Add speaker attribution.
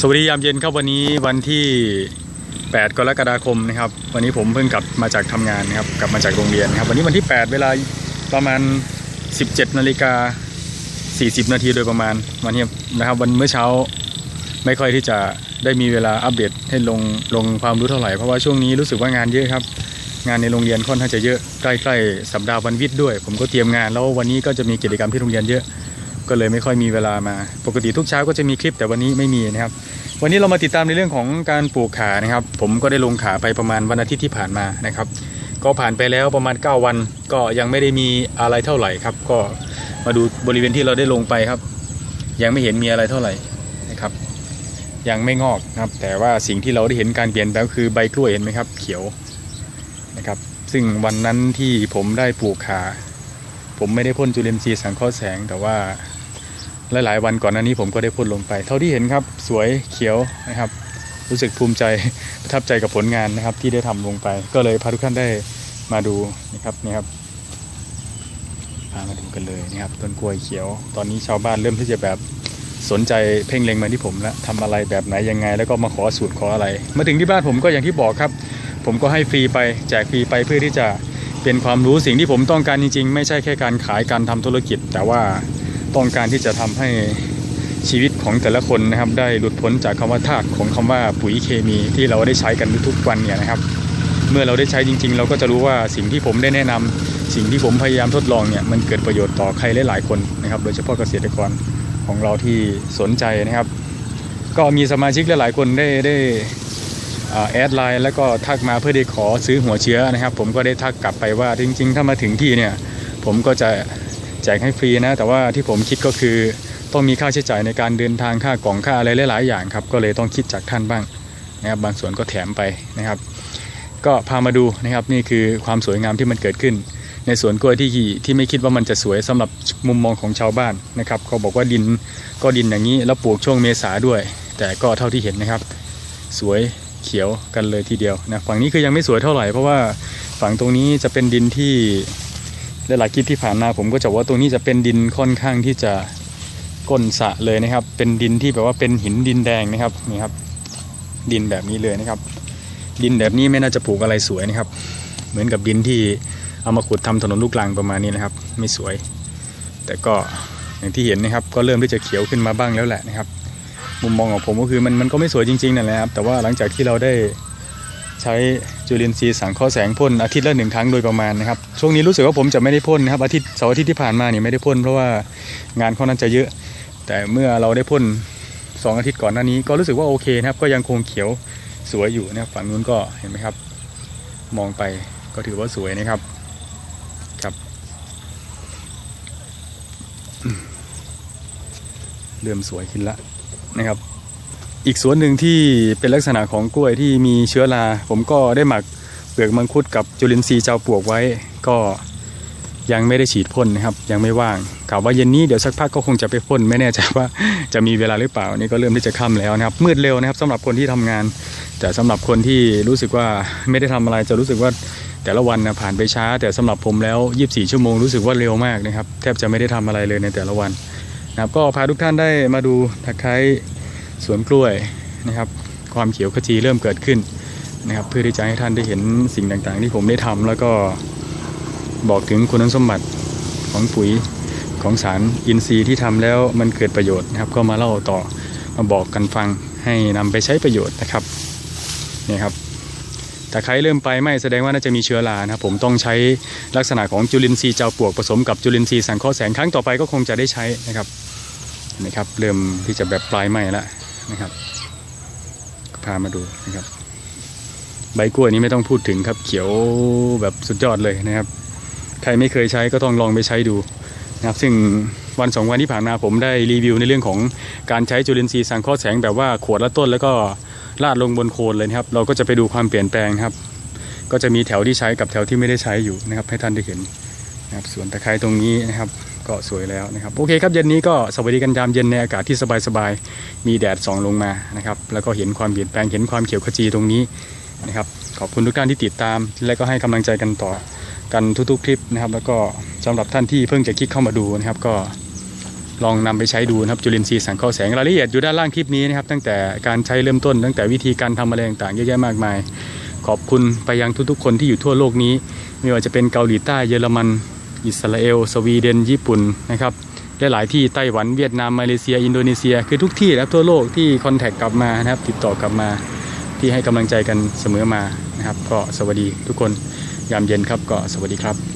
Speaker 1: สวัสดียามเย็นครับวันนี้วันที่ 8 กรกฎาคมนะครับ วันนี้ผมเพิ่งกลับมาจากทำงานนะครับ กลับมาจากโรงเรียนนะครับ วันนี้วันที่ 8 เวลาประมาณ 17นาฬิกา40 นาทีโดยประมาณวันนี้นะครับวันเมื่อเช้าไม่ค่อยที่จะได้มีเวลาอัปเดตให้ลงลงความรู้เท่าไหร่เพราะว่าช่วงนี้รู้สึกว่างานเยอะครับ งานในโรงเรียนค่อนข้างจะเยอะใกล้ๆสัปดาห์วันวิทย์ด้วย ผมก็เตรียมงานแล้ววันนี้ก็จะมีกิจกรรมที่โรงเรียนเยอะ ก็เลยไม่ค่อยมีเวลามา ปกติทุกเช้าก็จะมีคลิปแต่วันนี้ไม่มีนะครับ วันนี้เรามาติดตามในเรื่องของการปลูกขานะครับ ผมก็ได้ลงขาไปประมาณวันอาทิตย์ที่ผ่านมานะครับ ก็ผ่านไปแล้วประมาณ 9 วัน ก็ยังไม่ได้มีอะไรเท่าไหร่ครับ ก็มาดูบริเวณที่เราได้ลงไปครับ ยังไม่เห็นมีอะไรเท่าไหร่นะครับ ยังไม่งอกนะครับ แต่ว่าสิ่งที่เราได้เห็นการเปลี่ยนแปลงคือใบกล้วยเห็นไหมครับ เขียวนะครับ ซึ่งวันนั้นที่ผมได้ปลูกขาผมไม่ได้พ่นจุลินทรีย์สังเคราะห์แสงแต่ว่า หลายๆวันก่อนหน้านี้ผมก็ได้พ่นลงไป เท่าที่เห็นครับสวยเขียวนะครับ รู้สึกภูมิใจประทับใจกับผลงานนะครับ ที่ได้ทำลงไป ก็เลยพาทุกท่านได้มาดูนะครับนี่ครับพามาดูกันเลยนะครับต้นกล้วยเขียว ตอนนี้ชาวบ้านเริ่มที่จะแบบสนใจเพ่งเล็งมาที่ผมแล้วทำอะไรแบบไหนยังไง แล้วก็มาขอสูตรขออะไร มาถึงที่บ้านผมก็อย่างที่บอกครับ ผมก็ให้ฟรีไปแจกฟรีไปเพื่อที่จะเป็นความรู้สิ่งที่ผมต้องการจริง ๆ ไม่ใช่แค่การขายการทำธุรกิจ แต่ว่า ต้องการที่จะทำให้ชีวิตของแต่ละคนนะครับ ได้หลุดพ้นจากคำว่าทาสของคำว่าปุ๋ยเคมีที่เราได้ใช้กันทุกวันเนี่ยนะครับ เมื่อเราได้ใช้จริง ๆ เราก็จะรู้ว่าสิ่งที่ผมได้แนะนำสิ่งที่ผมพยายามทดลองเนี่ยมันเกิดประโยชน์ต่อใครหลายๆคนนะครับ โดยเฉพาะเกษตรกรของเราที่สนใจนะครับ ก็มีสมาชิกหลายๆคนได้ได้แอดไลน์แล้วก็ทักมาเพื่อได้ขอซื้อหัวเชื้อนะครับ ผมก็ได้ทักกลับไปว่าจริง ๆ ถ้ามาถึงที่เนี่ยผมก็จะ จกให้ฟรีนะ แต่ว่าที่ผมคิดก็คือต้องมีค่าใช้จ่ายในการเดินทางค่ากล่องค่าอะไรหลาย ๆ อย่างครับ ก็เลยต้องคิดจากท่านบ้างนะครับ บางส่วนก็แถมไปนะครับ ก็พามาดูนะครับนี่คือความสวยงามที่มันเกิดขึ้น ในสวนกล้วยที่ที่ไม่คิดว่ามันจะสวยสำหรับมุมมองของชาวบ้านนะครับเขาบอกว่าดินก็ดินอย่างนี้แล้วปลูกช่วงเมษาด้วย แต่ก็เท่าที่เห็นนะครับ สวยเขียวกันเลยทีเดียวนะฝั่งนี้คือยังไม่สวยเท่าไหร่เพราะว่าฝั่งตรงนี้จะเป็นดินที่ หลายๆคลิปที่ผ่านมาผมก็จะว่าตรงนี้จะเป็นดินค่อนข้างที่จะก้นสะเลยนะครับ เป็นดินที่แบบว่าเป็นหินดินแดงนะครับนี่ครับ ดินแบบนี้เลยนะครับ ดินแบบนี้ไม่น่าจะปลูกอะไรสวยนะครับ เหมือนกับดินที่เอามาขุดทำถนนลูกรังประมาณนี้นะครับ ไม่สวย แต่ก็อย่างที่เห็นนะครับ ก็เริ่มที่จะเขียวขึ้นมาบ้างแล้วแหละนะครับ มุมมองของผมก็คือมันมันก็ไม่สวยจริงๆนั่นแหละครับ แต่ว่าหลังจากที่เราได้ใช้จุลินทรีย์สังเคราะห์แสงพ่นอาทิตย์ละหนึ่งครั้งโดยประมาณนะครับ ช่วงนี้รู้สึกว่าผมจะไม่ได้พ่นนะครับอาทิตย์เสาร์อาทิตย์ที่ผ่านมาเนี่ยไม่ได้พ่นเพราะว่างานค่อนข้างจะเยอะ แต่เมื่อเราได้พ่นสองอาทิตย์ก่อนหน้านี้ก็รู้สึกว่าโอเคนะครับก็ยังคงเขียวสวยอยู่นะครับฝั่งนู้นก็เห็นไหมครับ มองไปก็ถือว่าสวยนะครับครับ เริ่มสวยขึ้นละนะครับ อีกสวนหนึ่งที่เป็นลักษณะของกล้วยที่มีเชื้อรา ผมก็ได้หมัก เปลือกมังคุดกับจุลินทรีย์เจ้าปลวกไว้ ก็ยังไม่ได้ฉีดพ่นนะครับ ยังไม่ว่างกล่าวว่าเย็นนี้เดี๋ยวสักพักก็คงจะไปพ่นไม่แน่ใจว่าจะมีเวลาหรือเปล่านี่ก็เริ่มที่จะค่ำแล้วนะครับ มืดเร็วนะครับสำหรับคนที่ทำงาน แต่สำหรับคนที่รู้สึกว่าไม่ได้ทำอะไรจะรู้สึกว่าแต่ละวันนะผ่านไปช้า แต่สำหรับผมแล้ว 24 ชั่วโมงรู้สึกว่าเร็วมากนะครับแทบจะไม่ได้ทำอะไรเลยในแต่ละวันนะครับ ก็พาทุกท่านได้มาดูตะไคร้สวนกล้วยนะครับ ความเขียวขจีเริ่มเกิดขึ้น นะครับเพื่อที่จะให้ท่านได้เห็นสิ่งต่างๆ ที่ผมได้ทำแล้วก็บอกถึงคุณสมบัติของปุ๋ยของสารอินทรีย์ที่ทำแล้วมันเกิดประโยชน์นะครับ ก็มาเล่าต่อมาบอกกันฟังให้นำไปใช้ประโยชน์นะครับนี่ครับแตะไครเริ่มไปไหมแสดงว่าน่าจะมีเชื้อรานะครับผมต้องใช้ลักษณะของจุลินทรีย์เจ้าปวกผสมกับจุลินทรีย์สังเคราะห์แสงครั้งต่อไปก็คงจะได้ใช้นะครับนะครับ เริ่มที่จะแบบปลายไหม้แล้วนะครับก็พามาดูนะครับ ใบกล้วยนี้ไม่ต้องพูดถึงครับ เขียวแบบสุดยอดเลยนะครับ ใครไม่เคยใช้ก็ต้องลองไปใช้ดูนะครับซึ่งวันสองวันที่ผ่านมาผมได้รีวิวในเรื่องของการใช้จุลินทรีย์สังเคราะห์แสงแบบว่าขวดละต้นแล้วก็ลาดลงบนโคนเลยนะครับ เราก็จะไปดูความเปลี่ยนแปลงครับ ก็จะมีแถวที่ใช้กับแถวที่ไม่ได้ใช้อยู่นะครับ ให้ท่านได้เห็นนะครับส่วนตะไคร้ตรงนี้นะครับก็สวยแล้วนะครับโอเคครับเย็นนี้ก็สวัสดีกันยามเย็นในอากาศที่สบายๆมีแดดส่องลงมานะครับแล้วก็เห็นความเปลี่ยนแปลงเห็นความเขียวขจีตรงนี้ นะครับ ขอบคุณทุกท่านที่ติดตาม และก็ให้กำลังใจกันต่อกันทุกๆคลิปนะครับ แล้วก็สำหรับท่านที่เพิ่งจะคลิกเข้ามาดูนะครับ ก็ลองนำไปใช้ดูนะครับจุลินทรีย์สังเคราะห์แสงรายละเอียดอยู่ด้านล่างคลิปนี้นะครับ ตั้งแต่การใช้เริ่มต้น ตั้งแต่วิธีการทำอะไรต่างๆเยอะแยะมากมาย ขอบคุณไปยังทุกๆ คนที่อยู่ทั่วโลกนี้ ไม่ว่าจะเป็นเกาหลีใต้เยอรมัน อิสราเอล สวีเดน ญี่ปุ่นนะครับและหลายที่ไต้หวันเวียดนามมาเลเซีย อินโดนีเซีย คือทุกที่นะครับทั่วโลกที่คอนแทคกลับมานะครับติดต่อกลับมา ที่ให้กำลังใจกันเสมอมานะครับ ก็สวัสดีทุกคนยามเย็นครับ ก็สวัสดีครับ